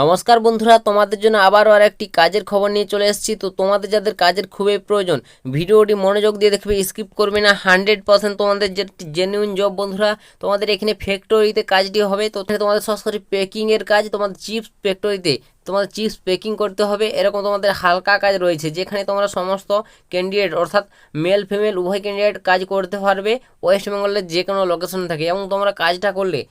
নমস্কার বন্ধুরা, তোমাদের জন্য আবারও আর একটি কাজের খবর নিয়ে চলে এসেছি। তো তোমাদের যাদের কাজের খুবই প্রয়োজন, ভিডিওটি মনোযোগ দিয়ে দেখবে, স্কিপ করবে না। হান্ড্রেড পার্সেন্ট তোমাদের যে জেনুইন জব বন্ধুরা, তোমাদের এখানে ফ্যাক্টরিতে কাজটি হবে। তো তোমাদের সরাসরি প্যাকিংয়ের কাজ, তোমাদের চিপস ফ্যাক্টরিতে তোমাদের চিপস প্যাকিং করতে হবে। এরকম তোমাদের হালকা কাজ রয়েছে, যেখানে তোমরা সমস্ত ক্যান্ডিডেট অর্থাৎ মেল ফিমেল উভয় ক্যান্ডিডেট কাজ করতে পারবে। ওয়েস্ট বেঙ্গলের যে কোনো লোকেশন থাকে এবং তোমরা কাজটা করলে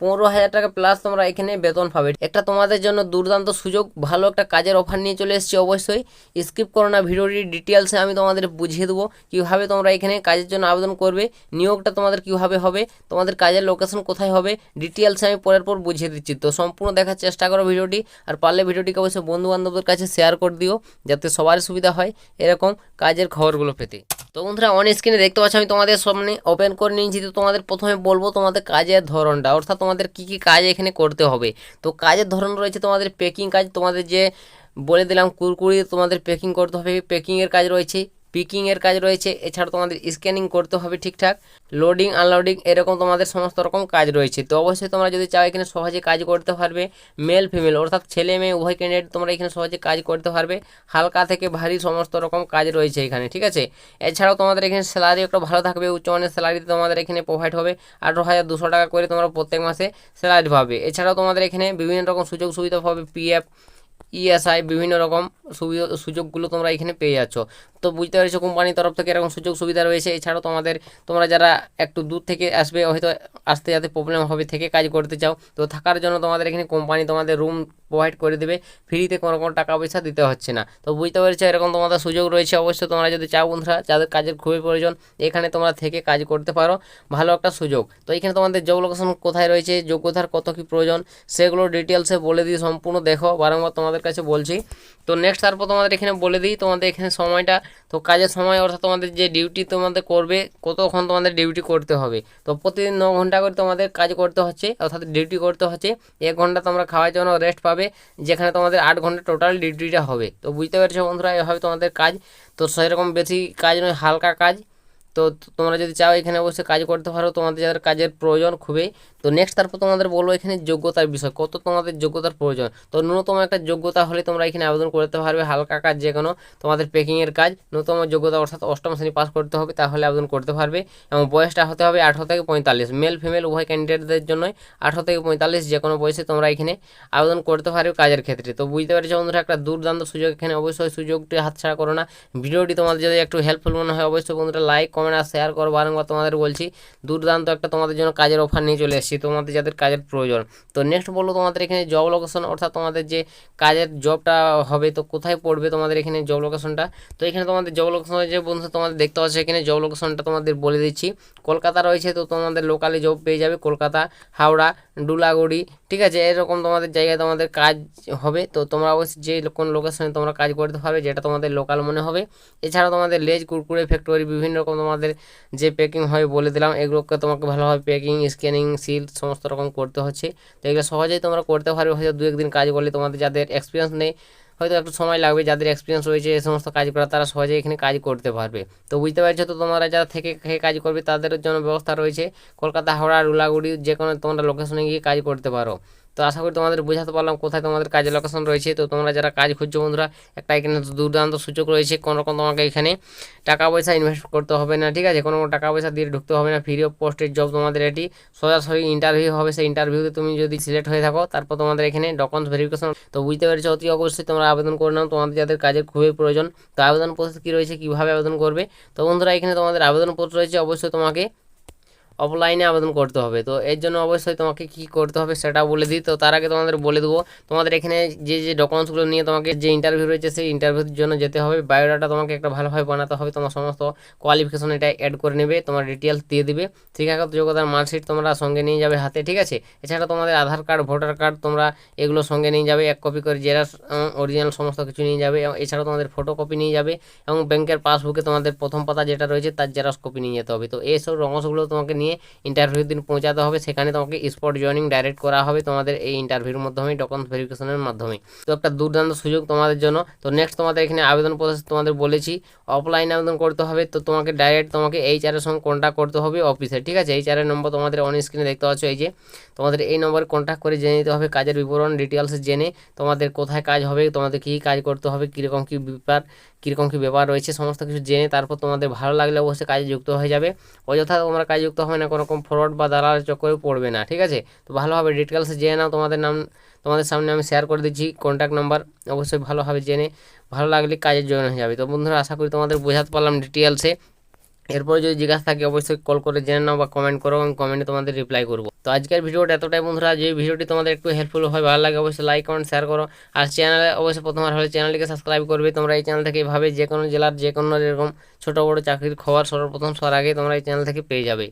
পনেরো হাজার টাকা প্লাস তোমরা এখানে বেতন পাবে। একটা তোমাদের জন্য দুর্দান্ত সুযোগ, ভালো একটা কাজের অফার নিয়ে চলে এসেছি অবশ্যই। স্কিপ করো না ভিডিওটির ডিটেলসে আমি তোমাদের বুঝিয়ে দেবো কীভাবে তোমরা এখানে কাজের জন্য আবেদন করবে, নিয়োগটা তোমাদের কীভাবে হবে, তোমাদের কাজের লোকেশন কোথায় হবে ডিটেলসে আমি পরের পর বুঝিয়ে দিচ্ছি। তো সম্পূর্ণ দেখার চেষ্টা করো ভিডিওটি, আর পারলে ভিডিওটিকে অবশ্যই বন্ধুবান্ধবদের কাছে শেয়ার করে দিও, যাতে সবার সুবিধা হয় এরকম কাজের খবরগুলো পেতে। তো বন্ধুরা অন স্ক্রিনে দেখতে পাচ্ছ, আমি তোমাদের সামনে ওপেন করে নিয়েছি। তো তোমাদের প্রথমে বলব তোমাদের কাজের ধরনটা, অর্থাৎ তোমাদের কি কি কাজ এখানে করতে হবে। তো কাজের ধরন রয়েছে তোমাদের প্যাকিং কাজ, তোমাদের যে বলে দিলাম কুরকুরি, তোমাদের প্যাকিং করতে হবে প্যাকিংয়ের কাজ রয়েছে। পিকিংয়ের কাজ রয়েছে, এছাড়া তোমাদের স্ক্যানিং করতে হবে ঠিকঠাক। লোডিং আনলোডিং এরকম তোমাদের সমস্ত রকম কাজ রয়েছে। তো অবশ্যই তোমরা যদি চাও এখানে সহজে কাজ করতে পারবে মেল ফিমেল অর্থাৎ ছেলে, মেয়ে, উভয় ক্যান্ডিডেট তোমরা এখানে সহজে কাজ করতে পারবে। হালকা থেকে ভারী সমস্ত রকম কাজ রয়েছে এখানে, ঠিক আছে? এছাড়াও তোমাদের এখানে স্যালারি একটা ভালো থাকবে উচ্চমানের স্যালারি তোমাদের এখানে প্রোভাইড হবে। আঠারো হাজার দুশো টাকা করে তোমরা প্রত্যেক মাসে স্যালারি পাবে। এছাড়াও তোমাদের এখানে বিভিন্ন রকম সুযোগ সুবিধা পাবে পিএফ ইএসআই বিভিন্ন রকম সুবিধা সুযোগগুলো তোমরা এখানে পেয়ে যাচ্ছ। তো বুঝতে পেরেছ কোম্পানির তরফ থেকে এরকম সুযোগ সুবিধা রয়েছে। এছাড়াও তোমাদের, তোমরা যারা একটু দূর থেকে আসবে, হয়তো আসতে যাতে প্রবলেম হবে, থেকে কাজ করতে চাও, তো থাকার জন্য তোমাদের এখানে কোম্পানি তোমাদের রুম প্রোভাইড করে দেবে। ফ্রিতে কোনো কোনো টাকা পয়সা দিতে হচ্ছে না। তো বুঝতে পেরেছ, এরকম তোমাদের সুযোগ রয়েছে অবশ্যই তোমরা যদি চাও বন্ধুরা, যাদের কাজের খুবই প্রয়োজন, এখানে তোমরা থেকে কাজ করতে পারো। ভালো একটা সুযোগ। তো এখানে তোমাদের জব লোকেশন কোথায় রয়েছে, যোগ্যতার কত কী প্রয়োজন, সেগুলো ডিটেলসে বলে দিই, সম্পূর্ণ দেখো, বারংবার তোমাদের কাছে বলছি। তো নেক্সট তারপর তোমাদের এখানে বলে দিই, তোমাদের এখানে সময়টা। তো কাজের সময় অর্থাৎ তোমাদের যে ডিউটি তোমাদের করবে, কতক্ষণ তোমাদের ডিউটি করতে হবে। তো প্রতিদিন ন ঘণ্টা করে তোমাদের কাজ করতে হচ্ছে, অর্থাৎ ডিউটি করতে হচ্ছে। এক ঘণ্টা তোমরা খাওয়ার জন্য রেস্ট পাবে। যেখানে তোমাদের আট ঘণ্টা টোটাল ডিউটিটা হবে। তো বুঝতে পারছ বন্ধুরা, এভাবে তোমাদের কাজ। তো সেরকম বেশি কাজ নয়, হালকা কাজ। তো তোমরা যদি চাও এখানে অবশ্যই কাজ করতে পারো, তোমাদের যাদের কাজের প্রয়োজন খুবই। তো নেক্সট তারপর তোমাদের বলব এখানে যোগ্যতার বিষয়, কত তোমাদের যোগ্যতার প্রয়োজন? তো ন্যূনতম একটা যোগ্যতা হলে তোমরা এখানে আবেদন করতে পারবে, হালকা কাজ যে কোনো, তোমাদের প্যাকিংয়ের কাজ। ন্যূনতম যোগ্যতা অর্থাৎ অষ্টম শ্রেণি পাস করতে হবে, তাহলে আবেদন করতে পারবে। এবং বয়সটা হতে হবে আঠারো থেকে পঁয়তাল্লিশ। মেল ফিমেল উভয় ক্যান্ডিডেটদের জন্যই আঠারো থেকে পঁয়তাল্লিশ যে কোনো বয়সে তোমরা এখানে আবেদন করতে পারবে কাজের ক্ষেত্রে। তো বুঝতে পেরেছ বন্ধুরা, একটা দুর্দান্ত সুযোগ এখানে। অবশ্যই সুযোগটি হাতছাড়া করো না। ভিডিওটি তোমাদের যদি একটু হেল্পফুল মনে হয়, অবশ্যই বন্ধুরা লাইক কমেন্ট আর শেয়ার করো। বারংবার তোমাদের বলছি, দুর্দান্ত একটা তোমাদের জন্য কাজের অফার নিয়ে চলে এসেছি, তোমাদের যাদের কাজের প্রয়োজন। তো নেক্সট বলব তোমাদের এখানে জব লোকেশন অর্থাৎ তোমাদের যে কাজের জবটা হবে, তো কোথায় পড়বে তোমাদের এখানে জব লোকেশনটা তো এখানে তোমাদের জব লোকেশন যে বন্ধু তোমাদের দেখতে পাচ্ছ এখানে জব লোকেশনটা তোমাদের বলে দিচ্ছি। কলকাতা রয়েছে, তো তোমাদের লোকালি জব পেয়ে যাবে কলকাতা, হাওড়া, ডুলাগুড়ি ঠিক আছে, এরকম তোমাদের জায়গায় তোমাদের কাজ হবে, তো তোমরা অবশ্যই যে কোন লোকেশনে তোমরা কাজ করতে পারবে, যেটা তোমাদের লোকাল মনে হবে। এছাড়াও তোমাদের লেজ, কুরকুরে ফ্যাক্টরি বিভিন্ন রকম তোমাদের যে প্যাকিং হয় বলে দিলাম, এগুলোকে তোমাকে ভালোভাবে প্যাকিং স্ক্যানিং সিল সমস্ত রকম করতে হচ্ছে। তো এগুলো সহজেই তোমরা করতে পারবে, হয়তো দু একদিন কাজ করলে তোমাদের যাদের এক্সপিরিয়েন্স নেই হয়তো একটু সময় লাগবে, যাদের এক্সপিরিয়েন্স রয়েছে এই সমস্ত কাজ করা, তারা সহজে এখানে কাজ করতে পারবে। তো বুঝতে পারছ তো তোমরা যারা থেকে খেয়ে কাজ করবে, তাদের জন্য ব্যবস্থা রয়েছে। কলকাতা, হাওড়া, রুলাগুড়ি যে কোনো তোমরা লোকেশনে গিয়ে কাজ করতে পারো। তো আশা করি তোমাদের বোঝাতে পারলাম কোথায় তোমাদের কাজের লোকেশন রয়েছে। তো তোমরা যারা কাজ খুঁজছো বন্ধুরা, একটা এখানে দুর্দান্ত সুযোগ রয়েছে, কোনো রকম তোমাকে এখানে টাকা পয়সা ইনভেস্ট করতে হবে না, ঠিক আছে? কোনো টাকা পয়সা দিয়ে ঢুকতে হবে না ফ্রি অফ পোস্টের জব তোমাদের এটি। সরাসরি ইন্টারভিউ হবে, সেই ইন্টারভিউতে তুমি যদি সিলেক্ট হয়ে থাকো, তারপর তোমাদের এখানে ডকুমেন্টস ভেরিফিকেশন তো বুঝতে পেরেছ, অতি অবশ্যই তোমরা আবেদন করে নাও, তোমাদের যাদের কাজের খুবই প্রয়োজন। তো আবেদন প্রসেস কী রয়েছে, কীভাবে আবেদন করবে? তো বন্ধুরা, এখানে তোমাদের আবেদনপত্র রয়েছে, অবশ্যই তোমাকে অফলাইনে আবেদন করতে হবে। তো এর জন্য অবশ্যই তোমাকে কী করতে হবে সেটা বলে দিই। তো তার আগে তোমাদের বলে দেবো, তোমাদের এখানে যে যে ডকুমেন্টসগুলো নিয়ে তোমাকে যে ইন্টারভিউ রয়েছে, সেই ইন্টারভিউর জন্য যেতে হবে। বায়োডাটা তোমাকে একটা ভালোভাবে বানাতে হবে। তোমার সমস্ত কোয়ালিফিকেশন এটা অ্যাড করে নেবে, তোমার ডিটেলস দিয়ে দিবে। শিক্ষাগত যোগ্যতার মার্কশিট তোমরা সঙ্গে নিয়ে যাবে হাতে, ঠিক আছে? এছাড়া তোমাদের আধার কার্ড ভোটার কার্ড তোমরা এগুলো সঙ্গে নিয়ে যাবে। এক কপি করে জেরাস অরিজিনাল সমস্ত কিছু নিয়ে যাবে। এছাড়া তোমাদের ফটো কপি নিয়ে যাবে এবং ব্যাংকের পাসবুকে তোমাদের প্রথম পাতা যেটা রয়েছে, তার জেরক্স কপি নিয়ে যেতে হবে। তো এইসব অংশগুলো তোমাকে নিয়ে নিয়ে ইন্টারভিউ দিন পৌঁছাতে হবে। সেখানে তোমাকে স্পট জয়নিং ডাইরেক্ট করা হবে তোমাদের এই ইন্টারভিউর মাধ্যমে ডকুমেন্ট ভেরিফিকেশনের মাধ্যমে। তো একটা দুর্দান্ত সুযোগ তোমাদের জন্য। তো নেক্সট তোমাদের এখানে আবেদন প্রসেস তোমাদের বলেছি। অফলাইন আবেদন করতে হবে। তো তোমাকে ডাইরেক্ট তোমাকে এইচআরের সঙ্গে কন্ট্যাক্ট করতে হবে অফিসে ঠিক আছে? এইচআরের নম্বর তোমাদের অন স্ক্রিনে দেখতে পাচ্ছ এই যে। তোমাদের এই নম্বরে কন্ট্যাক্ট করে জেনে নিতে হবে। কাজের বিবরণ ডিটেলস জেনে তোমাদের কোথায় কাজ হবে, তোমাদের কী কাজ করতে হবে, কীরকম কী ব্যাপার, কীরকম কী ব্যাপার রয়েছে, সমস্ত কিছু জেনে তারপর তোমাদের ভালো লাগলে অবশ্যই কাজে যুক্ত হয়ে যাবে। অযথা তোমরা কাজে যুক্ত হবে না কোনো রকম ফ্রড বা দালাল চক্করে পড়বে না, ঠিক আছে? তো ভালোভাবে ডিটেলস জেনে নাও, তোমাদের নাম, তোমাদের সামনে আমি শেয়ার করে দিচ্ছি কন্ট্যাক্ট নাম্বার অবশ্যই ভালোভাবে জেনে, ভালো লাগলে কাজের জয়েন হয়ে যাবে। তো বন্ধুরা, আশা করি তোমাদের বোঝাতে পারলাম ডিটেলসে এরপরে যদি জিজ্ঞাসা থাকে, অবশ্যই কল করে জেনে নাও বা কমেন্ট করো, আমি কমেন্টে তোমাদের রিপ্লাই করব। তো আজকের ভিডিওটা এতটাই বন্ধুরা যে ভিডিওটি তোমাদের একটু হেল্পফুল হয়, ভালো লাগে, অবশ্যই লাইক কমেন্ট শেয়ার করো। আর চ্যানেলে অবশ্যই প্রথমবার হলে চ্যানেলটিকে সাবস্ক্রাইব করবে। তোমরা এই চ্যানেল থেকে এভাবে যে কোনো জেলার যে কোনো এরকম ছোটো বড়ো চাকরির খবর সর্বপ্রথম সবার আগে তোমরা এই চ্যানেল থেকে পেয়ে যাবে।